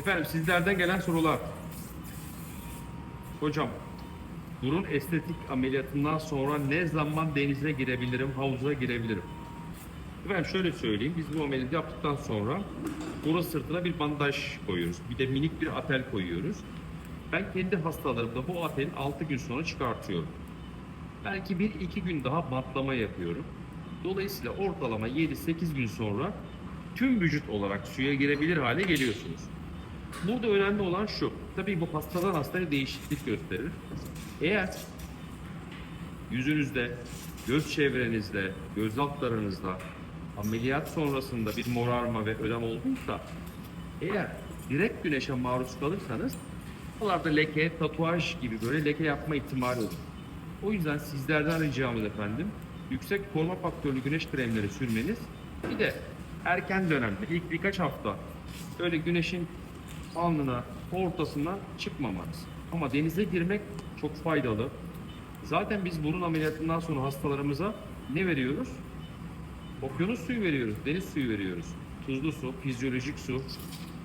Efendim sizlerden gelen sorular. Hocam, burun estetik ameliyatından sonra ne zaman denize girebilirim, havuza girebilirim? Efendim şöyle söyleyeyim, biz bu ameliyatı yaptıktan sonra burun sırtına bir bandaj koyuyoruz. Bir de minik bir atel koyuyoruz. Ben kendi hastalarımda bu atelin 6 gün sonra çıkartıyorum. Belki bir iki gün daha bantlama yapıyorum. Dolayısıyla ortalama 7-8 gün sonra tüm vücut olarak suya girebilir hale geliyorsunuz. Burada önemli olan şu. Tabii bu hastadan hastaya değişiklik gösterir. Eğer yüzünüzde, göz çevrenizde, göz altlarınızda ameliyat sonrasında bir morarma ve ödem olduysa eğer direkt güneşe maruz kalırsanız buralarda leke, tatuaj gibi böyle leke yapma ihtimali olur. O yüzden sizlerden ricamız efendim yüksek koruma faktörlü güneş kremleri sürmeniz bir de erken dönemde ilk birkaç hafta öyle güneşin alnına ortasına çıkmamanız. Ama denize girmek çok faydalı. Zaten biz burun ameliyatından sonra hastalarımıza ne veriyoruz? Okyanus suyu veriyoruz, deniz suyu veriyoruz. Tuzlu su, fizyolojik su.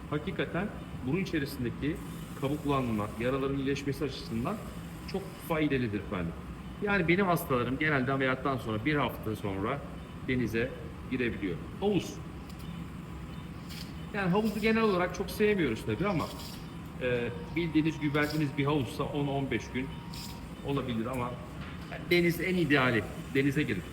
Hakikaten burun içerisindeki kabuklanma, yaraların iyileşmesi açısından çok faydalıdır efendim. Yani benim hastalarım genelde ameliyattan sonra bir hafta sonra denize girebiliyor. Havuz. Yani havuzu genel olarak çok sevmiyoruz tabii ama e, bildiğiniz güvendiğiniz bir havuzsa 10-15 gün olabilir ama yani deniz en ideali. Denize girin.